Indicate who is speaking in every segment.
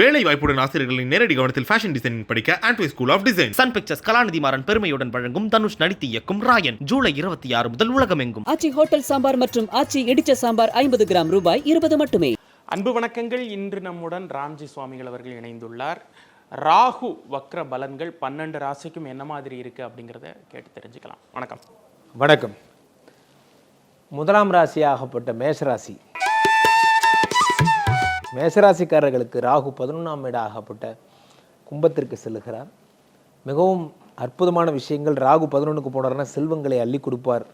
Speaker 1: வேலை வாய்ப்புடன் ஆசிரியர்களின் நேரடி கவனத்தில் ஃபேஷன் டிசைனிங் படிக்க ஆண்ட்வே school of design
Speaker 2: sun pictures Kalanithi Maran பெருமையுடன் வழங்கும் தனுஷ் நடித்து இயக்கும் ராயன். ஜூலை இருபத்தி ஆறு முதல் உலகமெங்கும்.
Speaker 3: ஆச்சி ஹோட்டல் சாம்பார் மற்றும் ஆச்சி இடிச்ச சாம்பார் ஐம்பது கிராம் ரூபாய் இருபது மட்டுமே.
Speaker 4: அன்பு வணக்கங்கள். இன்று நம்முடன் ராம்ஜி சுவாமிகள் அவர்கள் இணைந்துள்ளார். ராகு வக்ர பலன்கள் பன்னெண்டு ராசிக்கும் என்ன மாதிரி இருக்கு அப்படிங்கிறத கேட்டு தெரிஞ்சுக்கலாம். வணக்கம்.
Speaker 5: வணக்கம். முதலாம் ராசியாகப்பட்ட மேஷராசி மேசராசிக்காரர்களுக்கு ராகு பதினொன்றாம் ஆகப்பட்ட கும்பத்திற்கு செல்லுகிறார். மிகவும் அற்புதமான விஷயங்கள் ராகு பதினொன்றுக்கு போனார்னா செல்வங்களை அள்ளி கொடுப்பார்.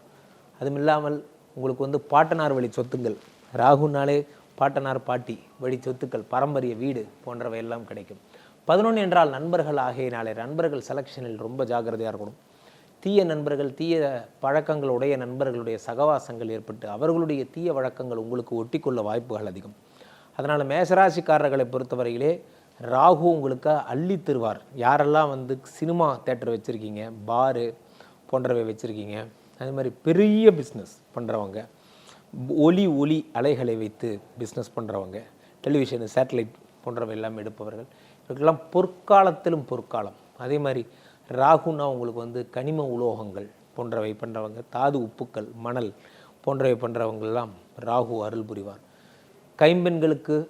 Speaker 5: அதுவும் இல்லாமல் உங்களுக்கு வந்து பாட்டனார் வழி சொத்துங்கள் ராகுனாலே பாட்டனார் பாட்டி வழி சொத்துக்கள் பாரம்பரிய வீடு போன்றவை எல்லாம் கிடைக்கும். பதினொன்று என்றால் நண்பர்கள் ஆகையினாலே நண்பர்கள் செலெக்ஷனில் ரொம்ப ஜாக்கிரதையாக இருக்கணும். தீய நண்பர்கள் தீய பழக்கங்களுடைய நண்பர்களுடைய சகவாசங்கள் ஏற்பட்டு அவர்களுடைய தீய வழக்கங்கள் உங்களுக்கு ஒட்டிக்கொள்ள வாய்ப்புகள் அதிகம். அதனால் மேசராசிக்காரர்களை பொறுத்தவரையிலே ராகு உங்களுக்கு அள்ளி தருவார் யாரெல்லாம் வந்து சினிமா தேட்டர் வச்சுருக்கீங்க பாரு போன்றவை வச்சுருக்கீங்க அது மாதிரி பெரிய பிஸ்னஸ் பண்ணுறவங்க ஒலி ஒலி அலைகளை வைத்து பிஸ்னஸ் பண்ணுறவங்க டெலிவிஷன் சேட்டலைட் போன்றவை எல்லாம் எடுப்பவர்கள். இவர்களெல்லாம் பொற்காலத்திலும் பொற்காலம். அதே மாதிரி ராகுன்னா உங்களுக்கு வந்து கனிம உலோகங்கள் போன்றவை பண்ணுறவங்க தாது உப்புக்கள் மணல் போன்றவை பண்ணுறவங்கெல்லாம் ராகு அருள் புரிவார். கைம்பெண்களுக்கு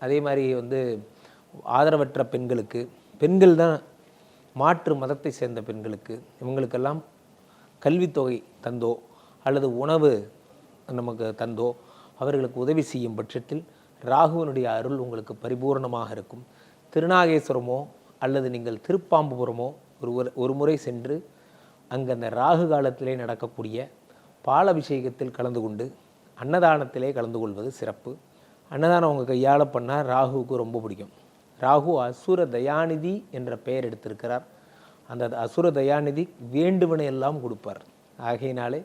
Speaker 5: அதே மாதிரி வந்து ஆதரவற்ற பெண்களுக்கு பெண்கள் தான் மாற்று மதத்தை சேர்ந்த பெண்களுக்கு இவங்களுக்கெல்லாம் கல்வித்தொகை தந்தோ அல்லது உணவு நமக்கு தந்தோ அவர்களுக்கு உதவி செய்யும் பட்சத்தில் ராகுவனுடைய அருள் உங்களுக்கு பரிபூர்ணமாக இருக்கும். திருநாகேஸ்வரமோ அல்லது நீங்கள் திருப்பாம்புபுரமோ ஒரு ஒரு- முறை சென்று அங்கே அந்த ராகு காலத்திலே நடக்கக்கூடிய பாலபிஷேகத்தில் கலந்து கொண்டு அன்னதானத்திலே கலந்து கொள்வது சிறப்பு. அன்னதானம் உங்கள் கையால் பண்ணால் ராகுவுக்கு ரொம்ப பிடிக்கும். ராகு அசுர தயாநிதி என்ற பெயர் எடுத்திருக்கிறார். அந்த அசுர தயாநிதி வேண்டுவனை எல்லாம் கொடுப்பார். ஆகையினாலே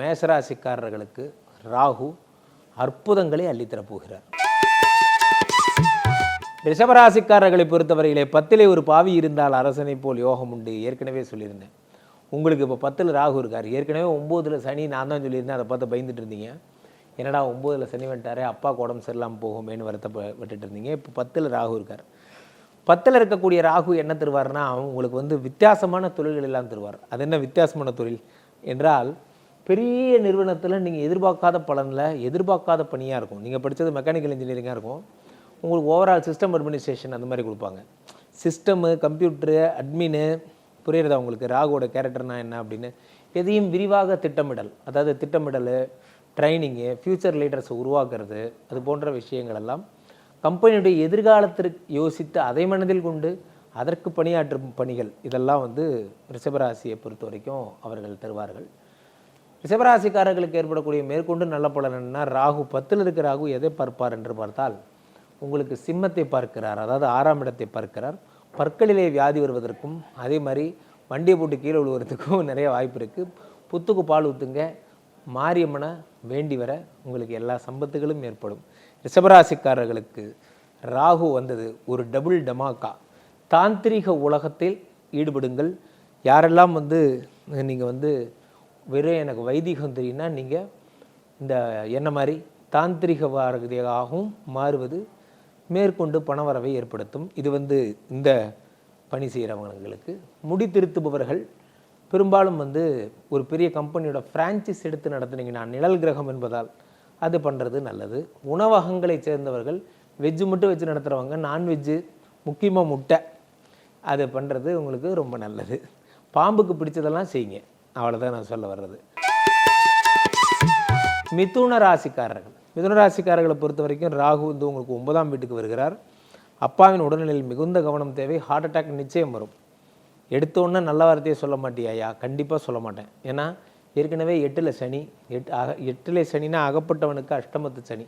Speaker 5: மேசராசிக்காரர்களுக்கு ராகு அற்புதங்களை அள்ளித்தரப் போகிறார். ரிஷபராசிக்காரர்களை பொறுத்தவரையிலே பத்திலே ஒரு பாவி இருந்தால் அரசனை போல் யோகம் உண்டு. ஏற்கனவே சொல்லியிருந்தேன். உங்களுக்கு இப்போ பத்தில் ராகு இருக்கார். ஏற்கனவே ஒம்போதில் சனி நான் தான் சொல்லியிருந்தேன். அதை பார்த்து பயந்துட்டு இருந்தீங்க. என்னடா ஒம்போதில் சனி வந்துட்டாரே அப்பாவுக்கு உடம்பு சரியில்லாமல் போகுமேன்னு வருத்தப்ப விட்டுட்டு இருந்தீங்க. இப்போ பத்தில் ராகு இருக்கார். பத்தில் இருக்கக்கூடிய ராகு என்ன தருவார்னா உங்களுக்கு வந்து வித்தியாசமான தொழில்கள் எல்லாம் தருவார். அது என்ன வித்தியாசமான தொழில்? என்றால் பெரிய நிறுவனத்தில் நீங்கள் எதிர்பார்க்காத பலனில் எதிர்பார்க்காத பணியாக இருக்கும். நீங்கள் படித்தது மெக்கானிக்கல் இன்ஜினியரிங்காக இருக்கும். உங்களுக்கு ஓவரால் சிஸ்டம் அட்மினிஸ்ட்ரேஷன் அந்த மாதிரி கொடுப்பாங்க. சிஸ்டமு கம்ப்யூட்ரு அட்மினு புரியுறதா உங்களுக்கு? ராகுவோட கேரக்டர்னா என்ன அப்படின்னு எதையும் விரிவாக திட்டமிடல். அதாவது திட்டமிடல் ட்ரைனிங்கு ஃப்யூச்சர் லீடர்ஸை உருவாக்குறது அது போன்ற விஷயங்கள் எல்லாம் கம்பெனியுடைய எதிர்காலத்திற்கு யோசித்து அதை மனதில் கொண்டு அதற்கு பணியாற்றும் பணிகள் இதெல்லாம் வந்து ரிஷபராசியை பொறுத்த வரைக்கும் அவர்கள் தருவார்கள். ரிஷபராசிக்காரர்களுக்கு ஏற்படக்கூடிய மேற்கொண்டு நல்ல பலன் ராகு பத்தில் இருக்கிற ராகு எதை பார்ப்பார் என்று பார்த்தால் உங்களுக்கு சிம்மத்தை பார்க்கிறார் அதாவது ஆறாம் இடத்தை பார்க்கிறார். பற்களிலே வியாதி வருவதற்கும் அதே மாதிரி வண்டியை போட்டு கீழே விழுவதற்கும் நிறைய வாய்ப்பு இருக்குது புத்துக்கு பால் ஊற்றுங்க மாரியம்மனை வேண்டி வர உங்களுக்கு எல்லா சம்பத்துகளும் ஏற்படும். ரிஷபராசிக்காரர்களுக்கு ராகு வந்தது ஒரு டபுள் டமாக்கா தாந்திரிக உலகத்தில் ஈடுபடுங்கள். யாரெல்லாம் வந்து நீங்கள் வந்து வெறும் எனக்கு வைதிகம் தெரியும்னா நீங்கள் இந்த என்ன மாதிரி? தாந்திரிக வாரதியாகவும் மாறுவது மேற்கொண்டு பணவரவை ஏற்படுத்தும். இது வந்து இந்த பணி செய்கிறவங்களுக்கு முடி திருத்துபவர்கள் பெரும்பாலும் வந்து ஒரு பெரிய கம்பெனியோட ஃப்ரான்ச்சைஸ் எடுத்து நடத்துனீங்கன்னா நிழல் கிரகம் என்பதால் அது பண்ணுறது நல்லது. உணவகங்களைச் சேர்ந்தவர்கள் வெஜ்ஜு மட்டும் வச்சு நடத்துகிறவங்க நான்வெஜ்ஜு முக்கியமாக முட்டை அதை பண்ணுறது உங்களுக்கு ரொம்ப நல்லது. பாம்புக்கு பிடிச்சதெல்லாம் செய்யுங்க. அவ்வளோதான் நான் சொல்ல வர்றது. மிதுன ராசிக்காரர்கள். மிதுன ராசிக்காரர்களை பொறுத்த வரைக்கும் ராகு வந்து உங்களுக்கு ஒன்பதாம் வீட்டுக்கு வருகிறார். அப்பாவின் உடல்நிலையில் மிகுந்த கவனம் தேவை. ஹார்ட் அட்டாக் நிச்சயம் வரும். எடுத்த நல்ல வார்த்தையை சொல்ல மாட்டியாயா? கண்டிப்பாக சொல்ல மாட்டேன். ஏன்னா ஏற்கனவே எட்டில் சனி எட் அக எட்டில் சனினா அகப்பட்டவனுக்கு அஷ்டமத்து சனி.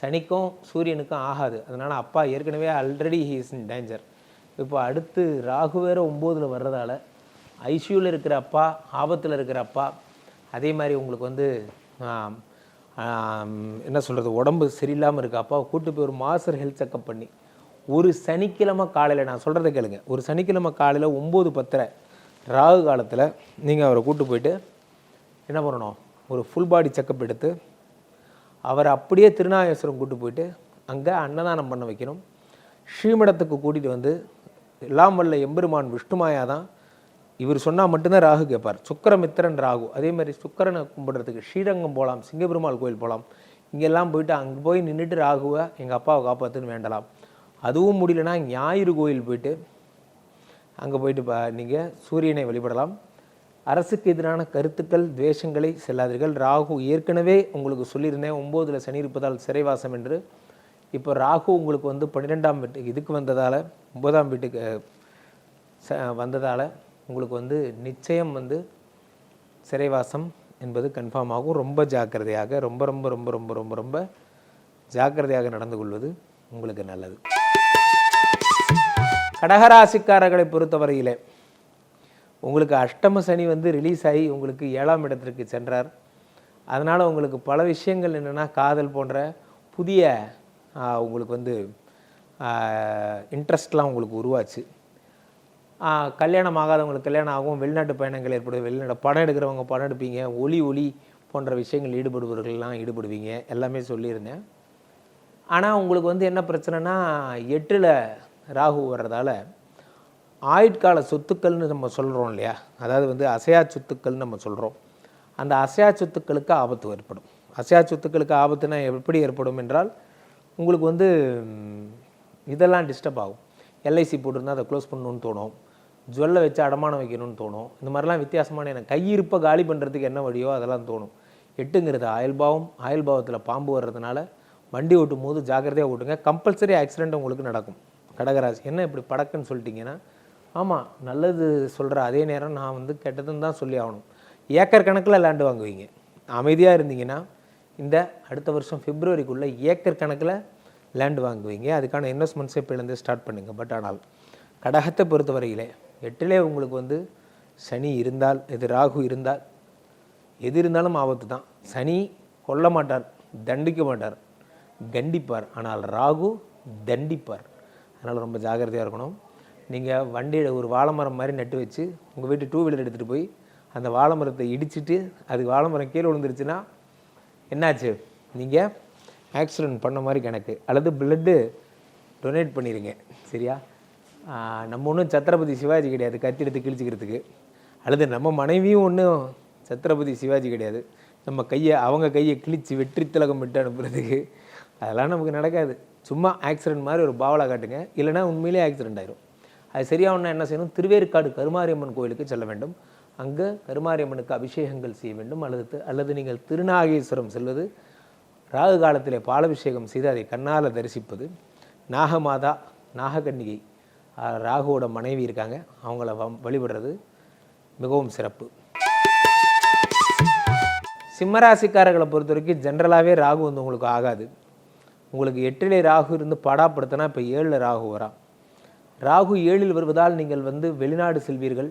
Speaker 5: சனிக்கும் சூரியனுக்கும் ஆகாது. அதனால் அப்பா ஏற்கனவே already he is in danger இப்போ அடுத்து ராகு வேற ஒம்போதில் வர்றதால ஐசியூவில் இருக்கிற அப்பா ஆபத்தில் இருக்கிற அப்பா அதே மாதிரி உங்களுக்கு வந்து என்ன சொல்கிறது உடம்பு சரியில்லாமல் இருக்க அப்பாவை கூட்டு போய் ஒரு மாஸ்டர் ஹெல்த் செக்கப் பண்ணி ஒரு சனிக்கிழமை காலையில் நான் சொல்கிறத கேளுங்க. ஒரு சனிக்கிழமை காலையில் ஒம்பது பத்தரை ராகு காலத்தில் நீங்கள் அவரை கூட்டு போயிட்டு என்ன பண்ணணும்? ஒரு ஃபுல் பாடி செக்கப் எடுத்து அவரை அப்படியே திருநாகேஸ்வரம் கூட்டு போயிட்டு அங்கே அன்னதானம் பண்ண வைக்கணும். ஸ்ரீமடத்துக்கு கூட்டிகிட்டு வந்து எல்லாம் வல்ல எம்பெருமான் விஷ்ணுமாயா தான் இவர் சொன்னால் மட்டும்தான் ராகு கேட்பார். சுக்கரமித்திரன் ராகு. அதே மாதிரி சுக்கரனை கும்பிடுறதுக்கு ஸ்ரீரங்கம் போகலாம் சிங்கபெருமாள் கோயில் போகலாம் இங்கெல்லாம் போயிட்டு அங்கே போய் நின்றுட்டு ராகுவை எங்கள் அப்பாவை காப்பாற்றுன்னு வேண்டலாம். அதுவும் முடியலன்னா ஞாயிறு கோயில் போயிட்டு அங்கே போயிட்டு பா நீங்கள் சூரியனை வழிபடலாம். அரசுக்கு எதிரான கருத்துக்கள் துவேஷங்களை செல்லாதீர்கள். ராகு ஏற்கனவே உங்களுக்கு சொல்லியிருந்தேன் ஒம்போதில் சனி இருப்பதால் சிறைவாசம் என்று. இப்போ ராகு உங்களுக்கு வந்து பன்னிரெண்டாம் வீட்டுக்கு இதுக்கு வந்ததால் ஒன்பதாம் வீட்டுக்கு ச வந்ததால் உங்களுக்கு வந்து நிச்சயம் வந்து சிறைவாசம் என்பது கன்ஃபார்ம் ஆகும். ரொம்ப ஜாக்கிரதையாக ரொம்ப ரொம்ப ரொம்ப ரொம்ப ரொம்ப ரொம்ப ஜாக்கிரதையாக நடந்து கொள்வது உங்களுக்கு நல்லது. கடகராசிக்காரர்களை பொறுத்தவரையிலே உங்களுக்கு அஷ்டம சனி வந்து ரிலீஸ் ஆகி உங்களுக்கு ஏழாம் இடத்திற்கு சென்றார். அதனால் உங்களுக்கு பல விஷயங்கள் என்னென்னா காதல் போன்ற புதிய உங்களுக்கு வந்து இன்ட்ரெஸ்ட்லாம் உங்களுக்கு உருவாச்சு. கல்யாணம் ஆகாதவங்களுக்கு கல்யாணம் ஆகும் வெளிநாட்டு பயணங்கள் ஏற்படும் வெளிநாடு படம் எடுக்கிறவங்க படம் எடுப்பீங்க ஒலி ஒளி போன்ற விஷயங்கள் ஈடுபடுபவர்கள்லாம் ஈடுபடுவீங்க எல்லாமே சொல்லியிருந்தேன். ஆனால் உங்களுக்கு வந்து என்ன பிரச்சனைனா எட்டில் ராகு வர்றதால ஆயுட்கால சொத்துக்கள்னு நம்ம சொல்கிறோம் இல்லையா? அதாவது வந்து அசையா சொத்துக்கள்னு நம்ம சொல்கிறோம் அந்த அசையா சொத்துக்களுக்கு ஆபத்து ஏற்படும். அசையா சொத்துக்களுக்கு ஆபத்துனா எப்படி ஏற்படும் என்றால் உங்களுக்கு வந்து இதெல்லாம் டிஸ்டர்ப் ஆகும். எல்ஐசி போட்டிருந்தா அதை க்ளோஸ் பண்ணணும்னு தோணும். ஜுவல்லை வச்சு அடமானம் வைக்கணும்னு தோணும். இந்த மாதிரிலாம் வித்தியாசமான எனக்கு கையிருப்பை காலி பண்ணுறதுக்கு என்ன வழியோ அதெல்லாம் தோணும். எட்டுங்கிறது ஆயுள்பாவம் ஆயுள்பாவத்தில் பாம்பு வர்றதுனால வண்டி ஓட்டும் போது ஜாக்கிரதையாக ஓட்டுங்க. கம்பல்சரி ஆக்சிடெண்ட் உங்களுக்கு நடக்கும். கடகராசி என்ன இப்படி படக்குன்னு சொல்லிட்டீங்கன்னா ஆமாம் நல்லது சொல்கிற அதே நேரம் நான் வந்து கெட்டதுன்னு தான் சொல்லி ஆகணும். ஏக்கர் கணக்கில் லேண்டு வாங்குவீங்க. அமைதியாக இருந்தீங்கன்னா இந்த அடுத்த வருஷம் பிப்ரவரிக்குள்ளே ஏக்கர் கணக்கில் லேண்ட் வாங்குவீங்க. அதுக்கான இன்வெஸ்ட்மெண்ட்ஸே இப்போலேருந்து ஸ்டார்ட் பண்ணுங்க. பட் ஆனால் கடகத்தை பொறுத்தவரையிலே எட்டிலே உங்களுக்கு வந்து சனி இருந்தால் இது ராகு இருந்தால் எது இருந்தாலும் ஆபத்து தான். சனி கொல்ல மாட்டார் தண்டிக்க மாட்டார் கண்டிப்பார். ஆனால் ராகு தண்டிப்பார். அதனால் ரொம்ப ஜாக்கிரதையாக இருக்கணும். நீங்கள் வண்டியில் ஒரு வாழை மரம் மாதிரி நட்டு வச்சு உங்கள் வீட்டு டூ வீலர் எடுத்துகிட்டு போய் அந்த வாழைமரத்தை இடிச்சிட்டு அது வாழைமரம் கீழே விழுந்துருச்சுன்னா என்னாச்சு? நீங்கள் ஆக்சிடென்ட் பண்ண மாதிரி கணக்கு. அல்லது பிளட்டு டொனேட் பண்ணிடுங்க சரியா? நம்ம ஒன்றும் சத்ரபதி சிவாஜி கிடையாது கத்தி எடுத்து கிழிச்சிக்கிறதுக்கு. அல்லது நம்ம மனைவியும் ஒன்றும் சத்ரபதி சிவாஜி கிடையாது. நம்ம கையை அவங்க கையை கிழிச்சு வெற்றி திலகம் விட்டு அனுப்புகிறதுக்கு அதெல்லாம் நமக்கு நடக்காது. சும்மா ஆக்சிடென்ட் மாதிரி ஒரு பாவலா காட்டுங்க. இல்லைன்னா உண்மையிலே ஆக்சிடென்ட் ஆயிரும். அது சரியாகணும்னா என்ன செய்யணும்? திருவேற்காடு கருமாரியம்மன் கோயிலுக்கு செல்ல வேண்டும். அங்கே கருமாரியம்மனுக்கு அபிஷேகங்கள் செய்ய வேண்டும். அல்லது அல்லது நீங்கள் திருநாகேஸ்வரம் செல்வது ராகு காலத்திலே பாலபிஷேகம் செய்து அதை கண்ணால் தரிசிப்பது நாகமாதா நாககன்னிகை ராகுவோட மனைவி இருக்காங்க. அவங்கள வம்- வழிபடுறது மிகவும் சிறப்பு. சிம்மராசிக்காரர்களை பொறுத்த வரைக்கும் ஜென்ரலாகவே ராகு வந்து உங்களுக்கு ஆகாது. உங்களுக்கு எட்டிலே ராகு இருந்து படாப்படுத்தினா இப்போ ஏழில் ராகு வரா. ராகு ஏழில் வருவதால் நீங்கள் வந்து வெளிநாடு செல்வீர்கள்.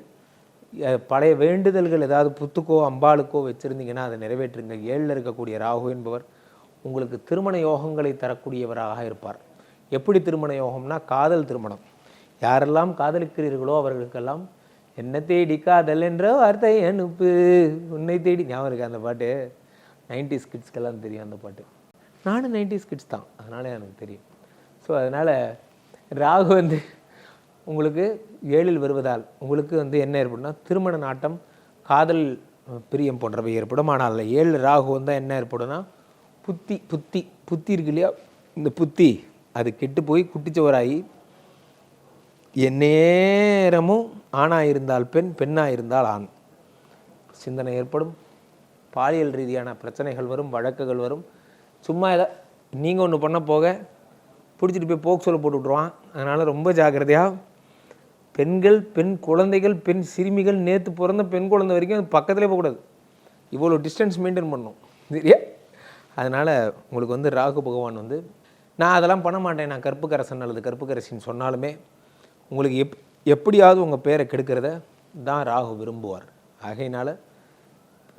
Speaker 5: பழைய வேண்டுதல்கள் ஏதாவது புத்துக்கோ அம்பாளுக்கோ வச்சுருந்தீங்கன்னா அதை நிறைவேற்றுங்க. ஏழில் இருக்கக்கூடிய ராகு என்பவர் உங்களுக்கு திருமண யோகங்களை தரக்கூடியவராக இருப்பார். எப்படி திருமண யோகம்னா காதல் திருமணம். யாரெல்லாம் காதலிக்கிறீர்களோ அவர்களுக்கெல்லாம் என்ன தேடி காதல் என்ற வார்த்தை அனுப்பு. உன்னை தேடி ஞாபகம் இருக்கு அந்த பாட்டு? நைன்டி ஸ்கிட்ஸ்க்கெல்லாம் தெரியும் அந்த பாட்டு. நானும் நைன்டிஸ் கிட்ஸ் தான். அதனால எனக்கு தெரியும். ஸோ அதனால் ராகு வந்து உங்களுக்கு ஏழில் வருவதால் உங்களுக்கு வந்து என்ன ஏற்படும்னா திருமண நாட்டம் காதல் பிரியம் போன்றவை ஏற்படும். ஆனால் ஏழு ராகு வந்தால் என்ன ஏற்படும்னா புத்தி புத்தி புத்தி இருக்கு இல்லையா? இந்த புத்தி அது கெட்டு போய் குட்டிச்சவராகி எந்நேரமும் ஆணாக இருந்தால் பெண் பெண்ணாக இருந்தால் ஆண். சிந்தனை ஏற்படும். பாலியல் ரீதியான பிரச்சனைகள் வரும் வழக்குகள் வரும். சும்மா எதா நீங்கள் ஒன்று பண்ண போக பிடிச்சிட்டு போய் போக்சோல போட்டு விட்ருவான் அதனால் ரொம்ப ஜாக்கிரதையாக பெண்கள் பெண் குழந்தைகள் பெண் சிறுமிகள் நேற்று பிறந்த பெண் குழந்தை வரைக்கும் அது பக்கத்துலேயே போகக்கூடாது இவ்வளோ டிஸ்டன்ஸ் மெயின்டைன் பண்ணும். சரியா? அதனால் உங்களுக்கு வந்து ராகு பகவான் வந்து நான் அதெல்லாம் பண்ண மாட்டேன். நான் கற்புக்கரசன் அல்லது கற்புக்கரசின்னு சொன்னாலுமே உங்களுக்கு எப் எப்படியாவது உங்கள் பேரை கெடுக்கிறத தான் ராகு விரும்புவார். ஆகையினால்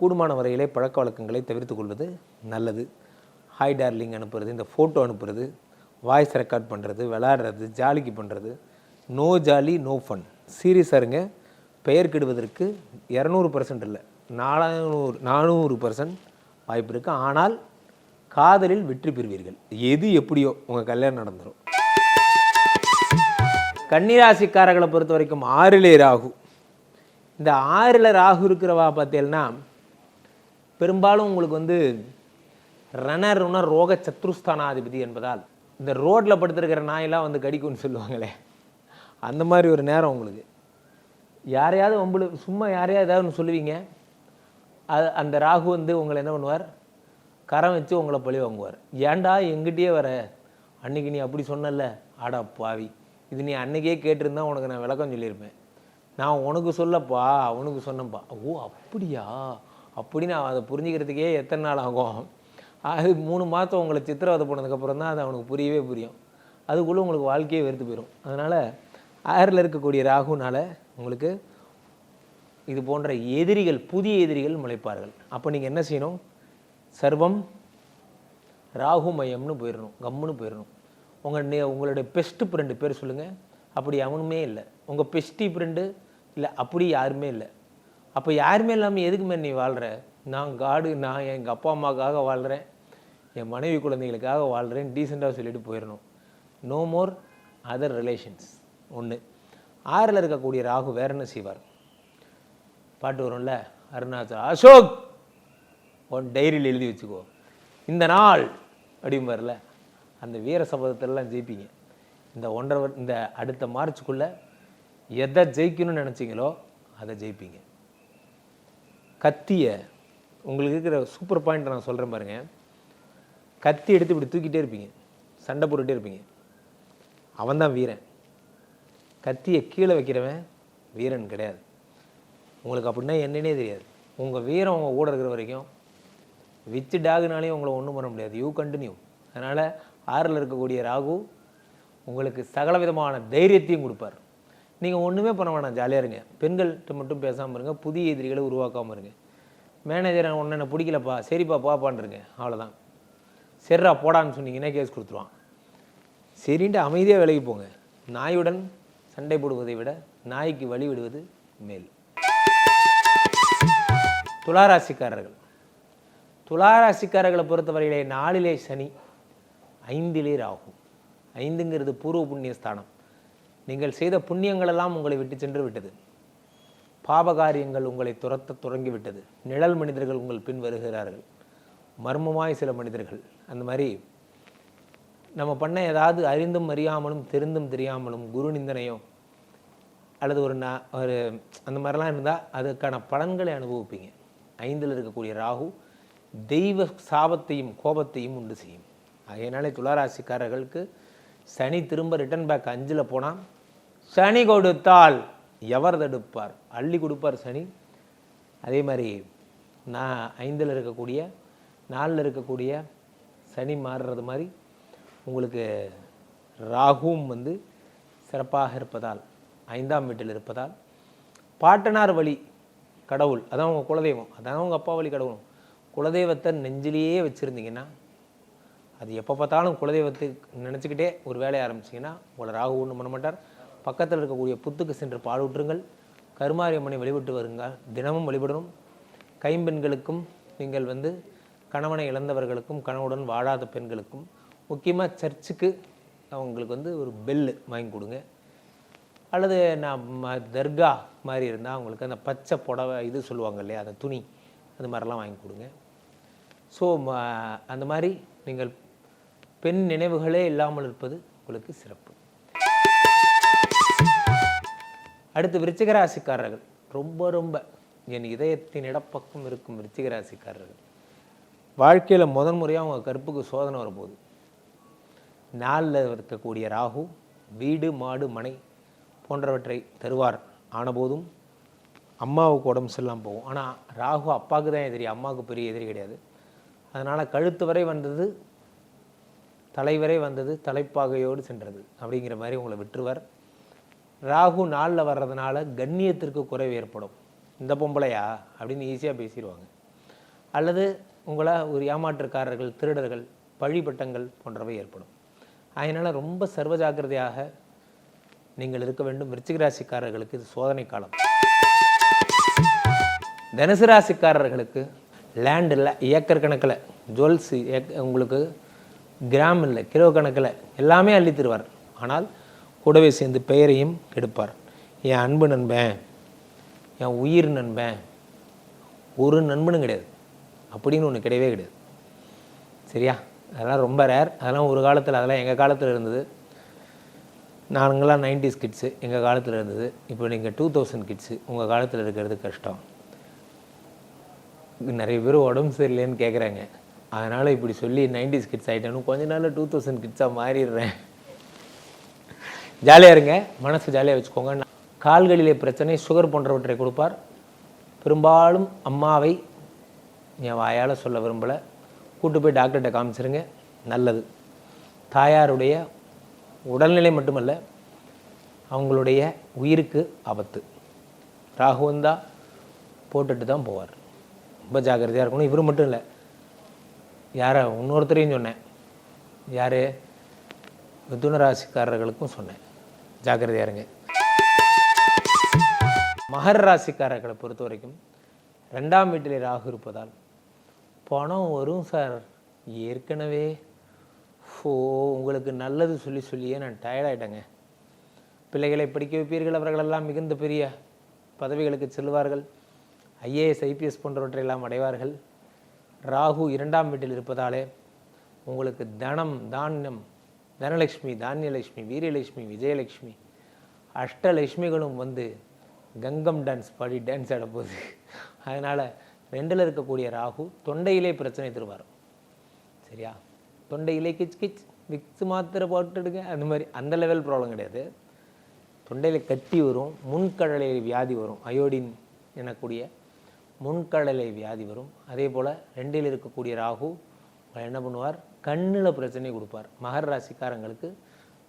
Speaker 5: கூடுமான வரையிலே பழக்க வழக்கங்களை தவிர்த்து கொள்வது நல்லது. ஹாய் டார்லிங் அனுப்புறது இந்த ஃபோட்டோ அனுப்புறது வாய்ஸ் ரெக்கார்ட் பண்ணுறது விளாடுறது ஜாலிக்கு பண்ணுறது நோ ஜாலி நோ ஃபன் சீரியஸாக இருங்க. பெயர் கெடுவதற்கு இரநூறு பர்சன்ட் இல்லை. நானூறு நானூறு பர்சன்ட் வாய்ப்பு இருக்குது ஆனால் காதலில் வெற்றி பெறுவீர்கள். எது எப்படியோ உங்கள் கல்யாணம் நடந்துடும் கன்னிராசிக்காரர்களை பொறுத்த வரைக்கும் ஆறிலே ராகு. இந்த ஆறில் ராகு இருக்கிறவா பார்த்தீங்கன்னா பெரும்பாலும் உங்களுக்கு வந்து ரணருண ரோக சத்ருஸ்தானாதிபதி என்பதால் இந்த ரோட்டில் படுத்திருக்கிற நாயெல்லாம் வந்து கடிக்கும்னு சொல்லுவாங்களே அந்த மாதிரி ஒரு நேரம் உங்களுக்கு. யாரையாவது உங்களுக்கு சும்மா யாரையாவது ஏதாவது ஒன்று சொல்லுவீங்க அது அந்த ராகு வந்து உங்களை என்ன பண்ணுவார்? கரம் வச்சு உங்களை பழி வாங்குவார். ஏன்டா எங்கிட்டயே வர? அன்னைக்கு நீ அப்படி சொன்னல ஆடா பாவி. இது நீ அன்னைக்கே கேட்டிருந்தா உனக்கு நான் விளக்கம் சொல்லியிருப்பேன். நான் உனக்கு சொல்லப்பா அவனுக்கு சொன்னப்பா ஓ அப்படியா? அப்படி நான் அதை புரிஞ்சுக்கிறதுக்கே எத்தனை நாள் ஆகும்? அது மூணு மாதம் உங்களை சித்திரவதை போனதுக்கப்புறம் தான் அது அவனுக்கு புரியவே புரியும். அதுக்குள்ளே உங்களுக்கு வாழ்க்கையே வெறுத்து போயிடும் அதனால் ஆறில் இருக்கக்கூடிய ராகுனால் உங்களுக்கு இது போன்ற எதிரிகள் புதிய எதிரிகள் முளைப்பார்கள். அப்போ நீங்கள் என்ன செய்யணும்? சர்வம் ராகுமயம்னு போயிடணும் கம்முன்னு போயிடணும். உங்கள் நே உங்களுடைய பெஸ்ட்டு ஃப்ரெண்டு பேர் சொல்லுங்கள் அப்படி அவனுமே இல்லை. உங்கள் பெஸ்டி ஃப்ரெண்டு இல்லை அப்படி யாருமே இல்லை. அப்போ யாருமே இல்லாமல் எதுக்குமே நீ வாழ்கிற நான் காடு நான் எங்கள் அப்பா அம்மாவுக்காக வாழ்கிறேன் என் மனைவி குழந்தைகளுக்காக வாழ்கிறேன் டீசெண்டாக சொல்லிட்டு போயிடணும் நோ மோர் அதர் ரிலேஷன்ஸ் ஒன்று ஆறில் இருக்கக்கூடிய ராகு வேற என்ன செய்வார்? பாட்டு வரும்ல அருணாச்சல் அசோக்! உன் டைரியில் எழுதி வச்சுக்கோ. இந்த நாள் அப்படிம்பார்ல அந்த வீர சபதத்திலலாம் ஜெயிப்பீங்க. இந்த ஒன்றரை இந்த அடுத்த மார்ச்சுக்குள்ளே எதை ஜெயிக்கணும்னு நினச்சிங்களோ அதை ஜெயிப்பீங்க. கத்தியை உங்களுக்கு இருக்கிற சூப்பர் பாயிண்ட் நான் சொல்கிறேன் பாருங்க. கத்தி எடுத்து இப்படி தூக்கிட்டே இருப்பீங்க. சண்டை போட்டுகிட்டே இருப்பீங்க. அவன்தான் வீரன். கத்தியை கீழே வைக்கிறவன் வீரன் கிடையாது. உங்களுக்கு அப்படின்னா என்னன்னே தெரியாது. உங்கள் வீரம் உங்கள் கூட இருக்கிற வரைக்கும் வித்து டாகுனாலையும் உங்களை ஒன்றும் பண்ண முடியாது. யூ கண்டினியூ அதனால் ஆறில் இருக்கக்கூடிய ராகு உங்களுக்கு சகல விதமான தைரியத்தையும் கொடுப்பார். நீங்கள் ஒன்றுமே பண்ண வேணாம். ஜாலியாக இருங்க. பெண்கள்கிட்ட மட்டும் பேசாமல் இருங்க. புதிய எதிரிகளை உருவாக்காமல் இருங்க. மேனேஜர் ஒன்று என்ன பிடிக்கலப்பா சரிப்பா பாப்பான்ருங்க அவ்வளோதான் சரிடா போடான்னு சொன்னீங்கன்னா கேஸ் கொடுத்துருவான். சரின்ட்டு அமைதியாக விலகி போங்க. நாயுடன் சண்டை போடுவதை விட நாய்க்கு வழி விடுவது மேல். துளாராசிக்காரர்கள். துளாராசிக்காரர்களை பொறுத்தவரையிலே நாலிலே சனி ஐந்திலே ராகும் ஐந்துங்கிறது பூர்வ புண்ணிய ஸ்தானம் நீங்கள் செய்த புண்ணியங்களெல்லாம் உங்களை விட்டு சென்று விட்டது. பாபகாரியங்கள் உங்களை துரத்த தொடங்கி விட்டது நிழல் மனிதர்கள் உங்கள் பின் வருகிறார்கள். மர்மமாய் சில மனிதர்கள். அந்த மாதிரி நம்ம பண்ண ஏதாவது அறிந்தும் அறியாமலும் தெரிந்தும் தெரியாமலும் குரு நிந்தனையோ அல்லது ஒரு ந ஒரு அந்த மாதிரிலாம் இருந்தால் அதுக்கான பலன்களை அனுபவிப்பீங்க. ஐந்தில் இருக்கக்கூடிய ராகு தெய்வ சாபத்தையும் கோபத்தையும் உண்டு செய்யும். அதனாலே துளாராசிக்காரர்களுக்கு சனி திரும்ப ரிட்டர்ன் பேக் அஞ்சில் போனால் சனி கொடுத்தால் எவர் தடுப்பார்? அள்ளி கொடுப்பார் சனி. அதே மாதிரி நான் ஐந்தில் இருக்கக்கூடிய நாலில் இருக்கக்கூடிய சனி மாறுறது மாதிரி உங்களுக்கு ராகுவும் வந்து சிறப்பாக இருப்பதால் ஐந்தாம் வீட்டில் இருப்பதால் பாட்டனார் வழி கடவுள் அதான் உங்கள் குலதெய்வம் அதான் உங்கள் அப்பா வழி கடவுளும் குலதெய்வத்தை நெஞ்சிலேயே வச்சுருந்தீங்கன்னா அது எப்போ பார்த்தாலும் குலதெய்வத்தை நினச்சிக்கிட்டே ஒரு வேலையை ஆரம்பிச்சிங்கன்னா உங்களை ராகு ஒன்றும் பண்ண மாட்டார். பக்கத்தில் இருக்கக்கூடிய புத்துக்கு சென்று பாடூற்றுங்கள் கருமாரியம்மனை வழிபட்டு வருங்கள். தினமும் வழிபடணும். கைம்பெண்களுக்கும் நீங்கள் வந்து கணவனை இழந்தவர்களுக்கும் கணவுடன் வாழாத பெண்களுக்கும் முக்கியமாக சர்ச்சுக்கு அவங்களுக்கு வந்து ஒரு பெல்லு வாங்கி கொடுங்க. அல்லது நான் தர்கா மாதிரி இருந்தால் அவங்களுக்கு அந்த பச்சை புடவை இது சொல்லுவாங்க இல்லையா அந்த துணி அது மாதிரிலாம் வாங்கி கொடுங்க. ஸோ அந்த மாதிரி நீங்கள் பெண் நினைவுகளே இல்லாமல் இருப்பது உங்களுக்கு சிறப்பு. அடுத்து விருச்சிகராசிக்காரர்கள். ரொம்ப ரொம்ப என் இதயத்தின் இடப்பக்கம் இருக்கும் விருச்சிகராசிக்காரர்கள். வாழ்க்கையில் முதன் முறையாக அவங்க கற்புக்கு சோதனை வரும்போது நாளில் இருக்கக்கூடிய ராகு வீடு மாடு மனை போன்றவற்றை தருவார். ஆனபோதும் அம்மாவுக்கு உடம்பு சரியில்லாமல் போகும். ஆனால் ராகு அப்பாவுக்கு தான் எதிரி அம்மாவுக்கு பெரிய எதிரி கிடையாது. அதனால் கழுத்து வரை வந்தது தலைவரை வந்தது தலைப்பாகையோடு சென்றது அப்படிங்கிற மாதிரி உங்களை விட்டுருவார். ராகு நாளில் வர்றதுனால கண்ணியத்திற்கு குறைவு ஏற்படும். இந்த பொம்பளையா? அப்படின்னு ஈஸியாக பேசிடுவாங்க. அல்லது உங்களை ஒரு ஏமாற்றுக்காரர்கள் திருடர்கள் பழிபட்டங்கள் போன்றவை ஏற்படும். அதனால் ரொம்ப சர்வ ஜாக்கிரதையாக நீங்கள் இருக்க வேண்டும். விருச்சிகராசிக்காரர்களுக்கு இது சோதனை காலம். தனுசு ராசிக்காரர்களுக்கு லேண்ட் இல்லை ஏக்கர் கணக்கில் ஜுவல்ஸ் ஏக் உங்களுக்கு கிராம் இல்லை கிலோ கணக்கில் எல்லாமே அள்ளி தருவார். ஆனால் கூடவே சேர்ந்து பெயரையும் கெடுப்பார் என் அன்பு நண்பன் என் உயிர் நண்பன் ஒரு நண்பனும் கிடையாது. அப்படின்னு ஒன்று கிடையவே கிடையாது. சரியா? அதெல்லாம் ரொம்ப ரேர் அதெல்லாம் ஒரு காலத்தில் அதெல்லாம் எங்கள் காலத்தில் இருந்தது. நானுங்களாம் நைன்டிஸ் கிட்ஸு எங்கள் காலத்தில் இருந்தது. இப்போ நீங்கள் டூ தௌசண்ட் கிட்ஸு உங்கள் காலத்தில் இருக்கிறது கஷ்டம். நிறைய பேர் உடம்பு சரியில்லைன்னு கேட்குறாங்க அதனால் இப்படி சொல்லி நைன்டிஸ் கிட்ஸ் ஆகிட்டேன்னு கொஞ்ச நாளில் டூ தௌசண்ட் கிட்ஸாக மாறிடுறேன். ஜாலியாக இருங்க. மனசு ஜாலியாக வச்சுக்கோங்க. கால்களிலே பிரச்சனை சுகர் போன்றவற்றை கொடுப்பார். பெரும்பாலும் அம்மாவை என் வாயால் சொல்ல விரும்பலை. கூட்டு போய் டாக்டர்கிட்ட காமிச்சிருங்க. நல்லது. தாயாருடைய உடல்நிலை மட்டுமல்ல அவங்களுடைய உயிருக்கு ஆபத்து. ராகு வந்தால் போட்டுட்டு தான் போவார். ரொம்ப ஜாக்கிரதையாக இருக்கணும். இவர் மட்டும் இல்லை. யாரை இன்னொருத்தரையும் சொன்னேன். யார்? மிதுன ராசிக்காரர்களுக்கும் சொன்னேன். ஜாக்கிரதையா இருங்க. மகர ராசிக்காரர்களை பொறுத்த வரைக்கும் ரெண்டாம் வீட்டிலே ராகு இருப்பதால் பணம் வரும் சார் ஏற்கனவே ஓ உங்களுக்கு நல்லது சொல்லி சொல்லியே நான் டயர்டாயிட்டேங்க பிள்ளைகளை படிக்க வைப்பீர்கள் அவர்களெல்லாம் மிகுந்த பெரிய பதவிகளுக்கு செல்வார்கள். ஐஏஎஸ் ஐபிஎஸ் போன்றவற்றையெல்லாம் அடைவார்கள். ராகு இரண்டாம் வீட்டில் இருப்பதாலே உங்களுக்கு தனம் தானியம் தனலட்சுமி தானியலட்சுமி வீரியலக்ஷ்மி விஜயலட்சுமி அஷ்டலட்சுமிகளும் வந்து கங்கம் டான்ஸ் பாடி டான்ஸ் ஆட போகுது. அதனால் ரெண்டில் இருக்கக்கூடிய ராகு தொண்டையிலே பிரச்சனை தருவார். சரியா? தொண்டையிலே கிச் கிச் விக்ஸ் மாத்திரை போட்டுடுங்க அந்த மாதிரி அந்த லெவல் ப்ராப்ளம் கிடையாது. தொண்டையில் கட்டி வரும் முன்கடலை வியாதி வரும். அயோடின் எனக்கூடிய முன்கடலை வியாதி வரும். அதே போல் ரெண்டில் இருக்கக்கூடிய ராகு என்ன பண்ணுவார்? கண்ணில் பிரச்சனை கொடுப்பார். மகர ராசிக்காரங்களுக்கு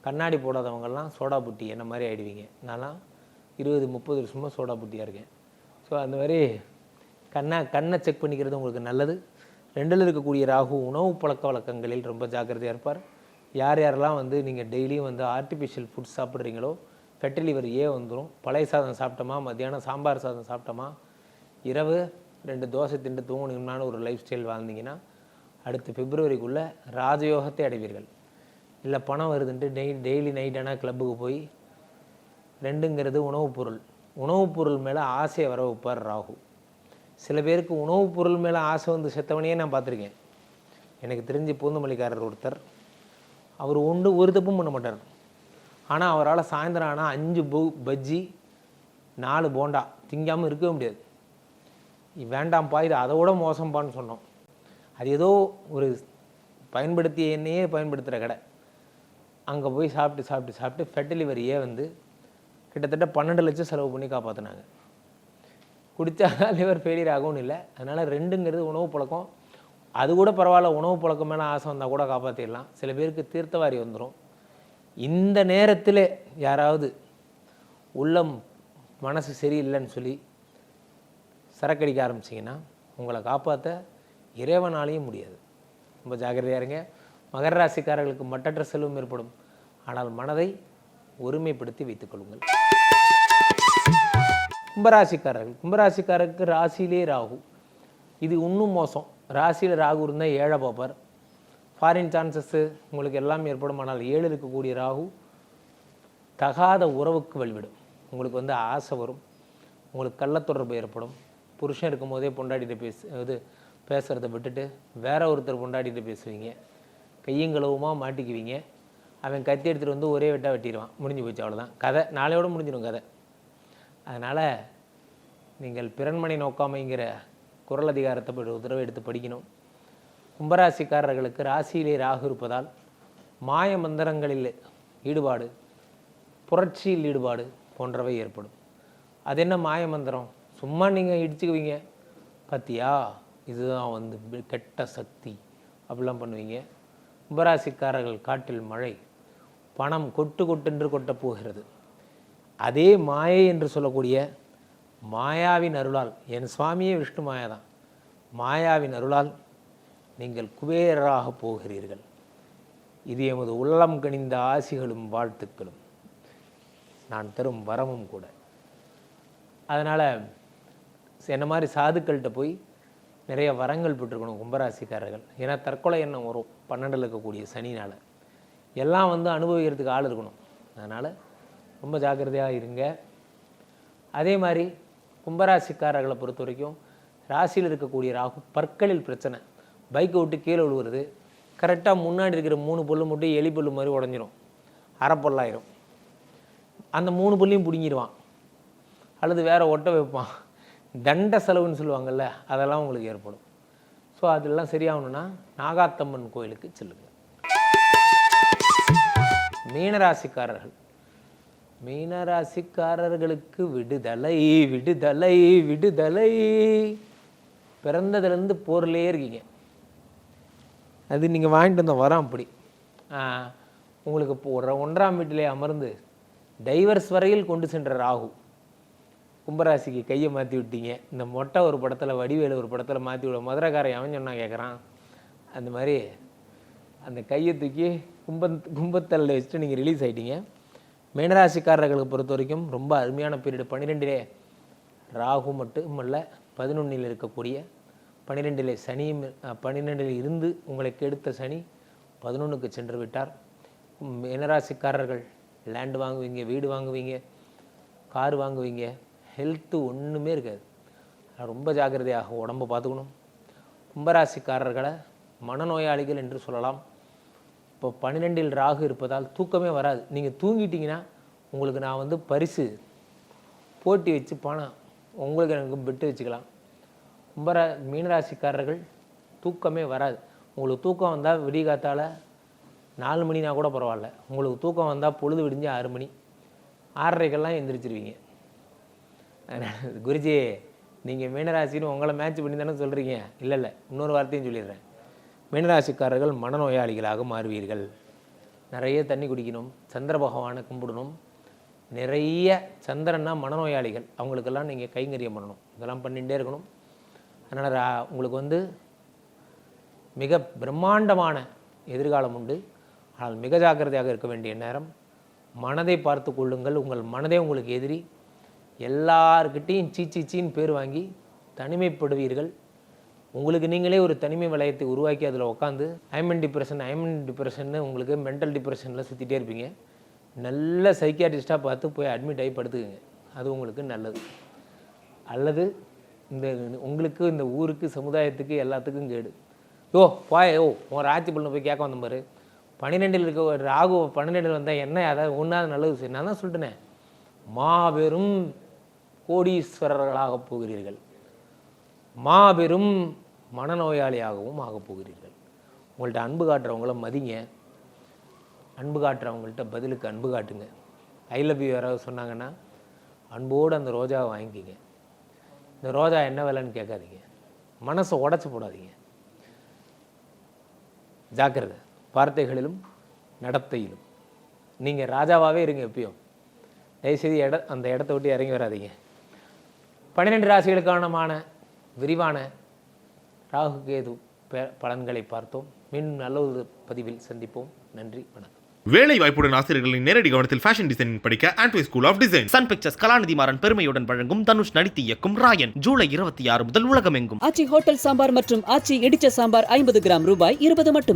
Speaker 5: கண்ணாடி போடாதவங்கெல்லாம் சோடா புட்டி என்ன மாதிரி ஆகிடுவீங்க நான்லாம் இருபது முப்பது வருஷமாக சோடா புட்டியாக இருக்கேன். ஸோ அந்த மாதிரி கண்ணை கண்ணை செக் பண்ணிக்கிறது உங்களுக்கு நல்லது. ரெண்டில் இருக்கக்கூடிய ராகு உணவு பழக்க வழக்கங்களில் ரொம்ப ஜாக்கிரதையாக இருப்பார். யார் யாரெல்லாம் வந்து நீங்கள் டெய்லியும் வந்து ஆர்டிஃபிஷியல் ஃபுட் சாப்பிட்றீங்களோ ஃபெட்டி லிவர் ஏ வந்துடும் பழைய சாதம் சாப்பிட்டோமா மத்தியானம் சாம்பார் சாதம் சாப்பிட்டோமா இரவு ரெண்டு தோசை திண்டு தூங்கணும்னால ஒரு லைஃப் ஸ்டைல் வாழ்ந்தீங்கன்னா அடுத்து பிப்ரவரிக்குள்ளே ராஜயோகத்தை அடைவீர்கள். இல்லை பணம் வருதுன்ட்டு டெய் டெய்லி நைட் ஆனால் கிளப்புக்கு போய் ரெண்டுங்கிறது உணவுப் பொருள். உணவுப் பொருள் மேலே ஆசையை வர வைப்பார் ராகு. சில பேருக்கு உணவுப் பொருள் மேலே ஆசை வந்து செத்தவனையே நான் பார்த்துருக்கேன். எனக்கு தெரிஞ்சு பூந்தமல்லிக்காரர் ஒருத்தர் அவர் ஒன்று ஒரு தப்பும் பண்ண மாட்டார். ஆனால் அவரால் சாயந்தரம் ஆனால் அஞ்சு பு பஜ்ஜி நாலு போண்டா திங்காமல் இருக்கவே முடியாது. வேண்டாம்ப்பா இது அதை விட சொன்னோம். அது ஏதோ ஒரு பயன்படுத்திய எண்ணெயே பயன்படுத்துகிற கடை. அங்கே போய் சாப்பிட்டு சாப்பிட்டு சாப்பிட்டு ஃபெர்டிலிவரியே வந்து கிட்டத்தட்ட பன்னெண்டு லட்சம் செலவு பண்ணி காப்பாற்றினாங்க குடித்தா லிவர் ஃபெயிலியர் ஆகும்னு இல்லை. அதனால் ரெண்டுங்கிறது உணவு பழக்கம். அது கூட பரவாயில்ல உணவு பழக்கம் மேலே ஆசை வந்தால் கூட காப்பாற்றிடலாம் சில பேருக்கு தீர்த்தவாரி வந்துடும் இந்த நேரத்தில் யாராவது உள்ளம் மனசு சரியில்லைன்னு சொல்லி சரக்கடிக்க ஆரம்பிச்சிங்கன்னா உங்களை காப்பாற்ற இறைவனாலேயும் முடியாது. ரொம்ப ஜாகிரதையாக இருங்க. மகர ராசிக்காரர்களுக்கு மட்டற்ற செல்வம் ஏற்படும். ஆனால் மனதை ஒருமைப்படுத்தி வைத்துக் கொள்ளுங்கள். கும்பராசிக்காரர்கள். கும்பராசிக்காரருக்கு ராசியிலே ராகு. இது இன்னும் மோசம். ராசியில் ராகு இருந்தால் ஏழை பார்ப்பார். ஃபாரின் சான்சஸ்ஸு உங்களுக்கு எல்லாம் ஏற்படும். ஆனால் ஏழு இருக்கக்கூடிய ராகு தகாத உறவுக்கு வழிவிடும். உங்களுக்கு வந்து ஆசை வரும். உங்களுக்கு கள்ளத்தொடர்பு ஏற்படும். புருஷன் இருக்கும்போதே பொண்டாடிட்டு பேசு இது பேசுகிறத விட்டுட்டு வேற ஒருத்தர் கொண்டாடிட்டு பேசுவீங்க. கையங்களவுமா மாட்டிக்குவீங்க. அவன் கத்தி எடுத்துகிட்டு வந்து ஒரே வெட்டாக வெட்டிடுவான். முடிஞ்சு போச்சு அவ்வளோதான் கதை. நாளையோட முடிஞ்சிடும் கதை. அதனால் நீங்கள் பிறன்மனை நோக்காமைங்கிற குரல் அதிகாரத்தை உத்தரவை ஒரு தடவை எடுத்து படிக்கணும். கும்பராசிக்காரர்களுக்கு ராசியிலே ராகு இருப்பதால் மாய மந்திரங்களில் ஈடுபாடு புரட்சியில் ஈடுபாடு போன்றவை ஏற்படும். அது என்ன மாய மந்திரம்? சும்மா நீங்கள் இடிச்சுக்குவீங்க. பத்தியா? இதுதான் வந்து கெட்ட சக்தி. அப்படிலாம் பண்ணுவீங்க. கும்பராசிக்காரர்கள் காட்டில் மழை. பணம் கொட்டு கொட்டென்று கொட்டப் போகிறது. அதே மாயை என்று சொல்லக்கூடிய மாயாவின் அருளால் என் சுவாமியே விஷ்ணு மாயா தான். மாயாவின் அருளால் நீங்கள் குபேரராக போகிறீர்கள். இது எமது உள்ளம் கனிந்த ஆசிகளும் வாழ்த்துக்களும். நான் தரும் வரமும் கூட. அதனால் என்ன மாதிரி சாதுக்கள்கிட்ட போய் நிறைய வரங்கள் பெற்றுக்கணும் கும்பராசிக்காரர்கள். ஏன்னா தற்கொலை எண்ணம் வரும். பன்னெண்டில் இருக்கக்கூடிய சனினால். எல்லாம் வந்து அனுபவிக்கிறதுக்கு ஆள் இருக்கணும். அதனால் ரொம்ப ஜாக்கிரதையாக இருங்க. அதே மாதிரி கும்பராசிக்காரர்களை பொறுத்த வரைக்கும் ராசியில் இருக்கக்கூடிய ராகு பற்களில் பிரச்சனை. பைக்கை விட்டு கீழே விழுவுறது. கரெக்டாக முன்னாடி இருக்கிற மூணு புல்லு மட்டும் எலி புல்லு மாதிரி உடஞ்சிரும். அரைப்பல்லாயிரும் அந்த மூணு புல்லையும் பிடுங்கிடுவான். அல்லது வேற ஒட்ட வைப்பான். தண்ட செலவுன்னு சொல்லுவாங்கல்ல அதெல்லாம் உங்களுக்கு ஏற்படும். ஸோ அதெல்லாம் சரியாகணும்னா நாகாத்தம்மன் கோயிலுக்கு செல்லுங்க. மீனராசிக்காரர்கள். மீனராசிக்காரர்களுக்கு விடுதலை விடுதலை விடுதலை. பிறந்ததுலேருந்து போர்லேயே இருக்கீங்க. அது நீங்கள் வாங்கிட்டு வந்த வரோம் அப்படி. உங்களுக்கு ஒரு ஒன்றாம் வீட்டிலே அமர்ந்து டைவர்ஸ் வரையில் கொண்டு சென்ற ராகு. கும்பராசிக்கு கையை மாற்றி விட்டீங்க. இந்த மொட்டை ஒரு படத்தில் வடிவேலு ஒரு படத்தில் மாற்றி விட மதுரக்காரன் அவன் சொன்னா கேட்குறான் அந்த மாதிரி அந்த கையை தூக்கி கும்பத் கும்பத்தல்ல வச்சுட்டு நீங்கள் ரிலீஸ் ஆகிட்டீங்க மீனராசிக்காரர்களுக்கு பொறுத்த வரைக்கும் ரொம்ப அருமையான பீரியடு பன்னிரெண்டிலே ராகு மட்டும் அல்ல பதினொன்றில் இருக்கக்கூடிய பன்னிரெண்டிலே சனியும் பன்னிரெண்டில் இருந்து உங்களை கெடுத்த சனி பதினொன்றுக்கு சென்று விட்டார். மீனராசிக்காரர்கள் லேண்டு வாங்குவீங்க வீடு வாங்குவீங்க கார் வாங்குவீங்க ஹெல்த்து ஒன்றுமே இருக்காது. ரொம்ப ஜாக்கிரதையாக உடம்பை பார்த்துக்கணும். கும்பராசிக்காரர்களை மனநோயாளிகள் என்று சொல்லலாம். இப்போ பன்னிரெண்டில் ராகு இருப்பதால் தூக்கமே வராது. நீங்கள் தூங்கிட்டீங்கன்னா உங்களுக்கு நான் வந்து பரிசு போட்டி வச்சு பணம் உங்களுக்கு எனக்கு பெட்டு வச்சுக்கலாம். கும்பரா மீனராசிக்காரர்கள் தூக்கமே வராது. உங்களுக்கு தூக்கம் வந்தால் விடிகாத்தால் நாலு மணினா கூட பரவாயில்ல. உங்களுக்கு தூக்கம் வந்தால் பொழுது விடிஞ்சு ஆறு மணி. ஆறரைக்கெல்லாம் எந்திரிச்சிருவீங்க. குருஜி நீங்கள் மீனராசின்னு உங்களை மேட்ச் பண்ணி தானே சொல்கிறீங்க இல்லை இல்லை இன்னொரு வார்த்தையும் சொல்லிடுறேன். மீனராசிக்காரர்கள் மனநோயாளிகளாக மாறுவீர்கள். நிறைய தண்ணி குடிக்கணும் சந்திர பகவானை கும்பிடணும். நிறைய சந்திரன்னா மனநோயாளிகள். அவங்களுக்கெல்லாம் நீங்கள் கைங்கரியம் பண்ணணும். இதெல்லாம் பண்ணிகிட்டே இருக்கணும். அதனால் ரா- உங்களுக்கு வந்து மிக பிரம்மாண்டமான எதிர்காலம் உண்டு. ஆனால் மிக ஜாக்கிரதையாக இருக்க வேண்டிய நேரம் மனதை பார்த்து கொள்ளுங்கள். உங்கள் மனதே உங்களுக்கு எதிரி. எல்லார்கிட்டேயும் சீ சீ பேர் வாங்கி தனிமைப்படுவீர்கள். உங்களுக்கு நீங்களே ஒரு தனிமை வளையத்தை உருவாக்கி அதில் உட்காந்து ஐமன் டிப்ரெஷன் ஐமன் டிப்ரெஷன்னு உங்களுக்கு மென்டல் டிப்ரெஷனில் சுற்றிட்டே இருப்பீங்க. நல்ல சைக்கியாட்ரிஸ்ட்டாக பார்த்து போய் அட்மிட் ஆகி படுத்துக்குங்க. அது உங்களுக்கு நல்லது. அல்லது இந்த உங்களுக்கு இந்த ஊருக்கு சமுதாயத்துக்கு எல்லாத்துக்கும் கேடு. யோ பாய் ஓ உன் ராத்தி பண்ண போய் கேட்க வந்த பாரு. பன்னிரெண்டில் இருக்க ஒரு ராகு பன்னிரெண்டில் வந்தால் என்ன அதாவது ஒன்றாவது நல்லது. சரி நான் தான் சொல்லிட்டேனே. மாபெரும் கோடீஸ்வரர்களாக போகிறீர்கள். மாபெரும் மனநோயாளியாகவும் ஆகப் போகிறீர்கள். உங்கள்கிட்ட அன்பு காட்டுறவங்கள மதிங்க. அன்பு காட்டுறவங்கள்ட்ட பதிலுக்கு அன்பு காட்டுங்க. ஐ லவ் யூ யாராவது சொன்னாங்கன்னா அன்போடு அந்த ரோஜாவை வாங்கிக்கிங்க. இந்த ரோஜா என்ன விலைன்னு கேட்காதீங்க. மனசை உடச்சி போடாதீங்க. ஜாக்கிரதை. வார்த்தைகளிலும் நடத்தையிலும். நீங்கள் ராஜாவாகவே இருங்க எப்பயும். தயவுசெய்து இட அந்த இடத்த விட்டு இறங்கி வராதீங்க. பன்னிரெண்டு ராசிகளுக்கானமான விரிவான ராகு கேது ப- பலன்களை பார்த்தோம். மீண்டும் நல்ல ஒரு பதிவில் சந்திப்போம். நன்றி வணக்கம்.
Speaker 1: வேலை வாய்ப்புடன் ஆசிரியர்களின் நேரடி கவனத்தில் ஃபேஷன் டிசைனிங் படிக்க ஆண்ட்வே school of design
Speaker 2: sun pictures Kalanithi Maran பெருமையுடன் வழங்கும் தனுஷ் நடித்து இயக்கும் ராயன் ஜூலை இருபத்தி ஆறு முதல் உலகமெங்கும்.
Speaker 3: ஆச்சி ஹோட்டல் சாம்பார் மற்றும் ஆச்சி இடிச்ச சாம்பார் ஐம்பது கிராம் ரூபாய் இருபது மட்டுமே.